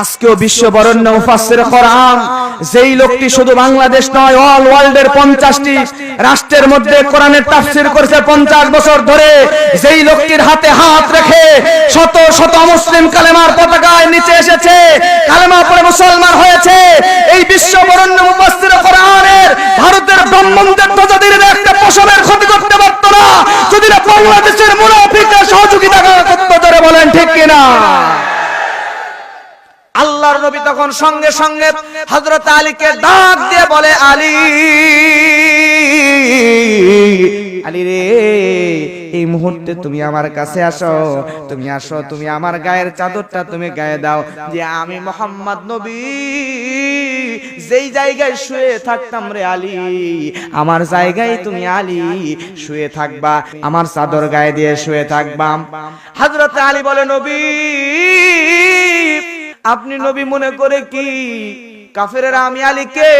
আজকেও বিশ্ব বরণ্য মুফাসসির কোরআন। যেই লোকটি শুধু বাংলাদেশ নয় অল ওয়ার্ল্ডের পঞ্চাশটি রাষ্ট্রের মধ্যে কোরআনের তাফসির করেছে পঞ্চাশ বছর ধরে। যেই লোকটির হাতে হাত রেখে শত শত মুসলিম কালেমার পতাকায় নিচে এসেছে, কালেমা পরে মুসলমান হয়েছে। এই বিশ্ব বরণ্য মুফাসসির কোরআনের ভারতের ব্রাহ্মণদের ধ্বজা একটা পশমের ক্ষতি করতে পারতো না, যদি না বাংলাদেশের মুনাফিকরা সহযোগিতা করতে ধরে বলেন ঠিক কিনা? নবী তখন সঙ্গে সঙ্গে হযরত আলীকে ডাক দিয়ে বলে, আলী আলী রে, এই মুহূর্তে তুমি আমার কাছে আসো, তুমি আসো, তুমি আমার গায়ের চাদরটা তুমি গায়ে দাও, যে আমি মোহাম্মদ নবী, যেই জায়গায় শুয়ে থাকতাম রে আলী, আমার জায়গায় তুমি আলী, শুয়ে থাকবা, আমার চাদর গায়ে দিয়ে শুয়ে থাকবাম হযরত আলী বলে, নবী আপনি নবী মনে করে কি কাফেরেরা আমি আলীকে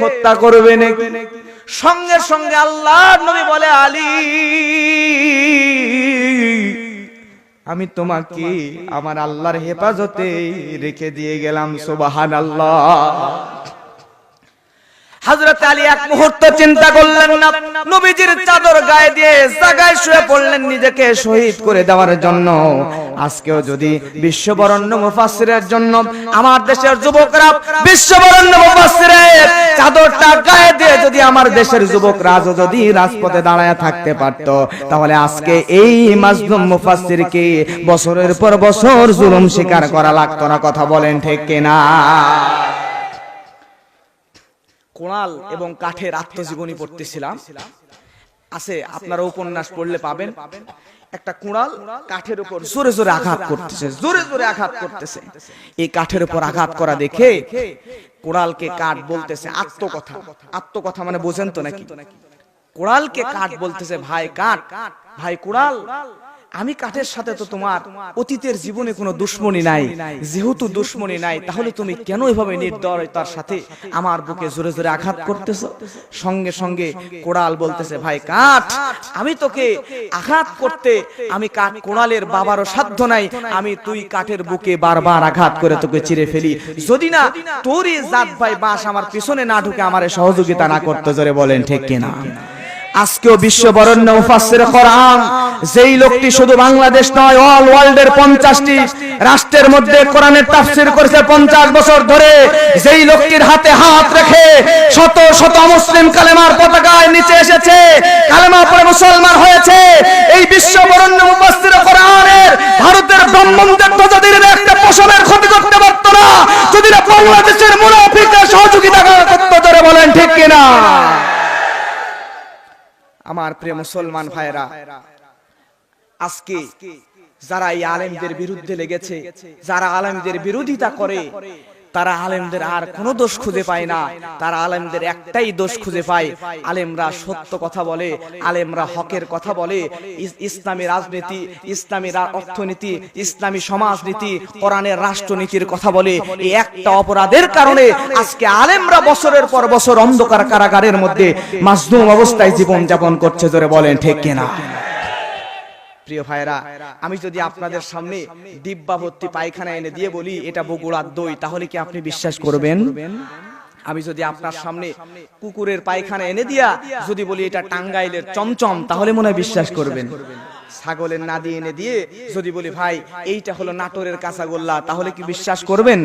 হত্যা করবে নাকি? সঙ্গে সঙ্গে আল্লাহ নবী বলে, আলী, আমি তোমাকে আমার আল্লাহর হেফাজতে রেখে দিয়ে গেলাম সোবাহান আল্লাহ হযরত আলী এক মুহূর্ত চিন্তা করলেন না। নবীজির চাদর গায়ে দিয়ে জায়গায় শুয়ে পড়লেন নিজেকে শহীদ করে দেওয়ার জন্য। আজকেও যদি বিশ্ববরণ্য জন্য আমার দেশের যুবকরা বিশ্ববরণ্য চাদরটা গায়ে দিয়ে যদি আমার দেশের যদি রাজপথে দাঁড়ায় থাকতে পারত, তাহলে আজকে এই মাজলুম মুফাসসিরকে বছরের পর বছর জুলুম স্বীকার করা লাগতো না, কথা বলেন ঠিক কিনা? কোণাল এবং কাঠের আত্মজীবনী পড়তেছিলাম। আছে, আপনারা উপন্যাস পড়লে পাবেন। একটা কুড়াল কাঠের উপর জোরে জোরে আঘাত করতেছে, জোরে জোরে আঘাত করতেছে। এই কাঠের উপর আঘাত করা দেখে কোড়ালকে কাঠ বলতেছে, আত্মকথা। আত্মকথা মানে বোঝেন তো নাকি? কোড়ালকে কাঠ বলতেছে, ভাই, কাঠ। ভাই কোড়াল আমি কাঠের সাথে তো তোমার অতীতের জীবনে কোনো দুশ্মনী নাই। যেহেতু দুশ্মনী নাই তাহলে তুমি কেন এভাবে নির্দয়তার সাথে আমার বুকে জোরে জোরে আঘাত করতেছো? সঙ্গে সঙ্গে কোড়াল বলতেছে ভাই কাঠ আমি তোকে আঘাত করতে আমি কাঠ কোড়ালের বাবারও সাধ্য নাই। আমি তুই কাঠের বুকে বারবার আঘাত করে তোকে চিরে ফেলি। যদি না তোরই জাত ভাই বাস আমার পিছনে না ঢুকে আমারে সহযোগিতা না করতে জোরে বলেন ঠিক কিনা? আজকেও বিশ্ব বরণ্য মুফাসসির কোরআন। যেই লোকটি শুধু বাংলাদেশ নয় অল ওয়ার্ল্ডের পঞ্চাশটি রাষ্ট্রের মধ্যে কোরআনের তাফসির করেছে পঞ্চাশ বছর ধরে। যেই লোকটির হাতে হাত রেখে শত শত মুসলিম কালেমার পতাকায় নিচে এসেছে, কালেমা পরে মুসলমান হয়েছে। এই বিশ্ব বরণ্য মুফাসসির কোরআনের ভারতের ব্রাহ্মণদের ধ্বজা দিয়ে একটা পশমের ক্ষতি করতে পারতো না। যদি না বাংলাদেশের মুনাফিকরা সহযোগিতা করতে ধরে বলেন ঠিক কিনা আমার প্রিয় মুসলমান ভাইরা আজকে যারা এই আলেমদের বিরুদ্ধে লেগেছে যারা আলেমদের বিরোধিতা করে তারা আলেমদের আর কোনো দোষ খুঁজে পায় না। তারা আলেমদের একটাই দোষ খুঁজে পায়। আলেমরা সত্য কথা বলে, আলেমরা হকের কথা বলে। ইসলামী রাজনীতি, ইসলামী অর্থনীতি, ইসলামী সমাজনীতি, কোরআনের রাষ্ট্রনীতির কথা বলে। এই একটা অপরাধের কারণে আজকে আলেমরা বছরের পর বছর অন্ধকার কারাগারের মধ্যে মাজলুম অবস্থায় জীবন যাপন করছে ধরে বলেন, ঠিক কিনা? প্রিয় ভাইরা আমি যদি আপনাদের সামনে ডিব্বা ভর্তি পায়খানা এনে দিয়ে বলি এটা বগুড়ার দই তাহলে কি আপনি বিশ্বাস করবেন? আমি যদি আপনার সামনে কুকুরের পায়খানা এনে দিয়া যদি বলি এটা টাঙ্গাইলের চমচম তাহলে মনে হয় বিশ্বাস করবেন। ছাগলের নাদি এনে দিয়ে যদি বলি ভাই এইটা হলো নাটোরের কাঁচাগোল্লা তাহলে কি বিশ্বাস করবেন?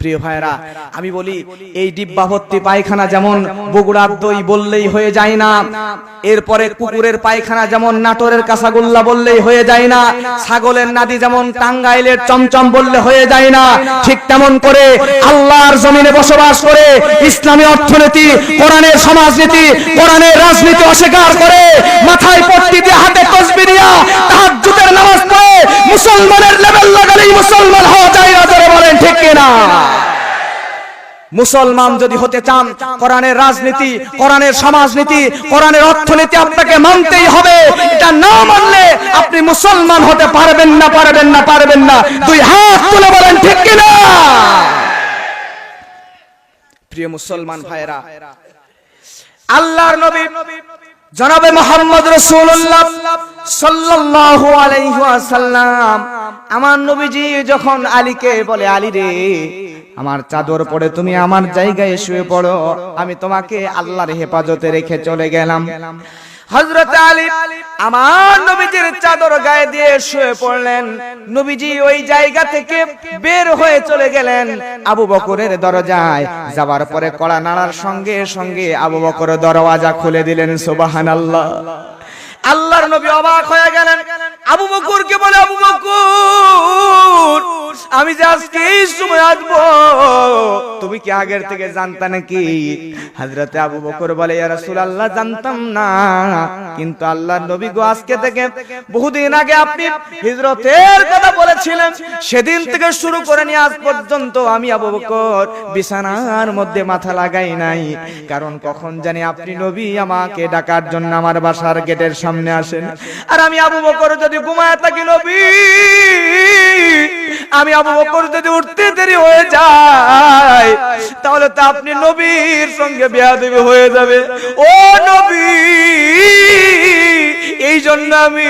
প্রিয় ভাইরা আমি বলি এই ডিব্বা ভর্তি পায়খানা যেমন বগুড়ার দই বললেই হয়ে যায় না এরপরে কুকুরের পায়খানা যেমন নাটোরের কাঁচাগোল্লা বললেই হয়ে যায় না ছাগলের নাদি যেমন টাঙ্গাইলের চমচম বললে হয়ে যায় না ঠিক তেমন করে আল্লাহর জমিনে বসবাস করে ইসলামী অর্থনীতি কোরআনের সমাজনীতি কোরআনের রাজনীতি অস্বীকার করে মাথায় পট্টি দিয়ে হাতে তসবি তাহাজ্জুদের নামাজ পড়ে মুসলমানের লেভেল লাগালেই মুসলমান হওয়া যায় না জোরে বলেন, ঠিক কিনা মুসলমান যদি হতে চান, কোরআনের রাজনীতি, কোরআনের সমাজনীতি, কোরআনের অর্থনীতি আপনাকে মানতেই হবে। এটা না মানলে আপনি মুসলমান হতে পারবেন না পারবেন না পারবেন না। দুই হাত তুলে বলেন, ঠিক কিনা প্রিয় মুসলমান ভাইরা আল্লাহর নবী জনাবে মোহাম্মদ রসুল্লাহ সাল্লাল্লাহু আলাইহি ওয়াসাল্লাম, আমার নবীজি যখন আলীকে বলে, আলী রে, আমার চাদর পরে তুমি আমার জায়গায় শুয়ে পড়ো, আমি তোমাকে আল্লাহর হেফাজতে রেখে চলে গেলাম। হযরত আলী আমার নবীজির চাদর গায়ে দিয়ে শুয়ে পড়লেন। নবীজি ওই জায়গা থেকে বের হয়ে চলে গেলেন আবু বকরের দরজায়। যাবার পরে কড়া নাড়ার সঙ্গে সঙ্গে আবু বকর দরওয়াজা খুলে দিলেন, সুবহানাল্লাহ। আল্লাহর নবী অবাক হয়ে গেলেন। আবু বকরকে বলে, আবু বকর আমি যে আজকে এই সময় আসব তুমি কি আগের থেকে জানতা নাকি? হযরতে আবু বকর বলে ইয়া রাসূলুল্লাহ জানতাম না। কিন্তু আল্লাহর নবী গো আজকে থেকে বহুদিন আগে আপনি হিজরতের কথা বলেছিলেন। সেদিন থেকে শুরু করে নিয়ে আজ পর্যন্ত আমি আবু বকর বিছানার মধ্যে মাথা লাগাই নাই। কারণ কখন জানি আপনি নবী আমাকে ডাকার জন্য আমার বাসার গেটের সামনে আসেন। আর আমি আবু বকর যদি ঘুমায় থাকি নবী আমি আবু তাহলে তো আপনি নবীর সঙ্গে বেয়াদবি হয়ে যাবে। ও নবী এই জন্য আমি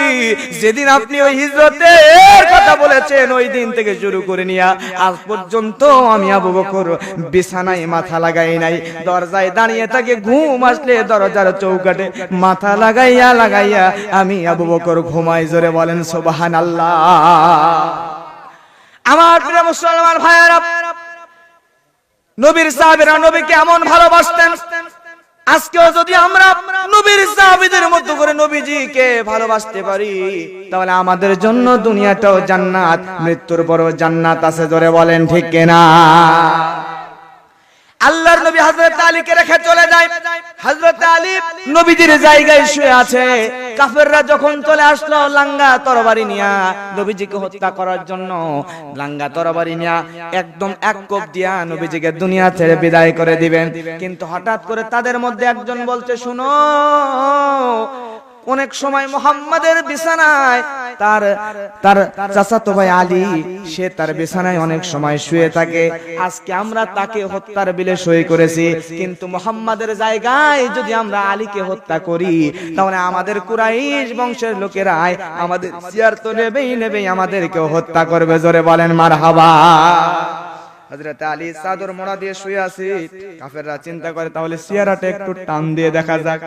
যেদিন আপনি ওই হিজরতের কথা বলেছেন, ওই দিন থেকে শুরু করে নিয়া, আজ পর্যন্ত আমি আবু বকর বিছানায় মাথা লাগাই নাই। দরজায় দাঁড়িয়ে থাকে ঘুম আসলে দরজার চৌকাটে মাথা লাগাইয়া লাগাইয়া আমি আবু বকর ঘুমাই, জোরে বলেন সোবাহান আল্লাহ আমার প্রিয় মুসলমান ভাইয়ারা, নবীর সাহাবীরা নবীকে এমন ভালোবাসতেন। আজকেও যদি আমরা নবীর সাহাবীদের মতো করে নবীজিকে ভালোবাসতে পারি, তাহলে আমাদের জন্য দুনিয়াটাও জান্নাত, মৃত্যুর পরও জান্নাত আছে ধরে বলেন ঠিক কিনা? আল্লাহর নবী হযরত আলীকে রেখে চলে যায়। হযরত আলী নবীজির জায়গায় শুয়ে আছে। কাফেররা যখন চলে আসলো লাঙ্গা তরবারি নিয়া নবীজিকে হত্যা করার জন্য। লাঙ্গা তরবারি নিয়া একদম এক কোপ দিয়া নবীজিকে দুনিয়া ছেড়ে বিদায় করে দিবেন। কিন্তু হঠাৎ করে তাদের মধ্যে একজন বলছে, শুনো অনেক সময় মোহাম্মদের বিছানায় তার তার চাচাতো ভাই আলী, সে তার বিছানায় অনেক সময় শুয়ে থাকে। আজকে আমরা তাকে হত্যার বিলে সই করেছি, কিন্তু মোহাম্মদের জায়গায় যদি আমরা আলীকে হত্যা করি, তাহলে আমাদের কুরাইশ বংশের লোকেরাই আমাদের চেয়ার তো নেবেই নেবেই আমাদেরকেও হত্যা করবে। জোরে বলেন মার হাবা হযরত আলী চাদর মোড়া দিয়ে শুয়ে আছে। কাফেররা চিন্তা করে, তাহলে চেহারাটা একটু টান দিয়ে দেখা যাক।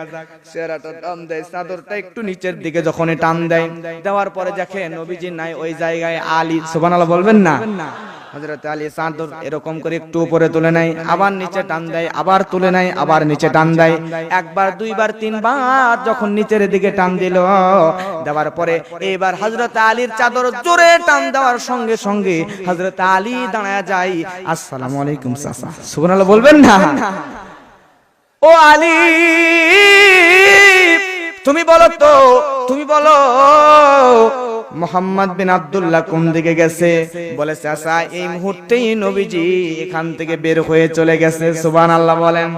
চেহারাটা টান দেয়, চাদরটা একটু নিচের দিকে যখন টান দেয়। দেওয়ার পরে দেখে নবীজি নাই, ওই জায়গায় আলী, সুবহানাল্লাহ বলবেন না? হযরত আলী চাদর এরকম করে একটু উপরে তুলে নেয়, আবার নিচে টান দেয়, আবার তুলে নেয়, আবার নিচে টান দেয়। একবার, দুইবার, তিনবার যখন নিচের দিকে টান দিল, দেওয়ার পরে এবার হযরত আলীর চাদর জোরে টান দেওয়ার সঙ্গে সঙ্গে হযরত আলী দাঁড়ায় যায়। আসসালামু আলাইকুম চাচা। সুবহানাল্লাহ বলবেন না? ও আলী, তুমি বলো তো, তুমি বলো মোহাম্মদ বিন আব্দুল্লাহ কোন দিকে গেছে? বলে চাচা এই মুহূর্তেই নবীজি এখান থেকে বের হয়ে চলে গেছে। সুবান আল্লাহ বলেন।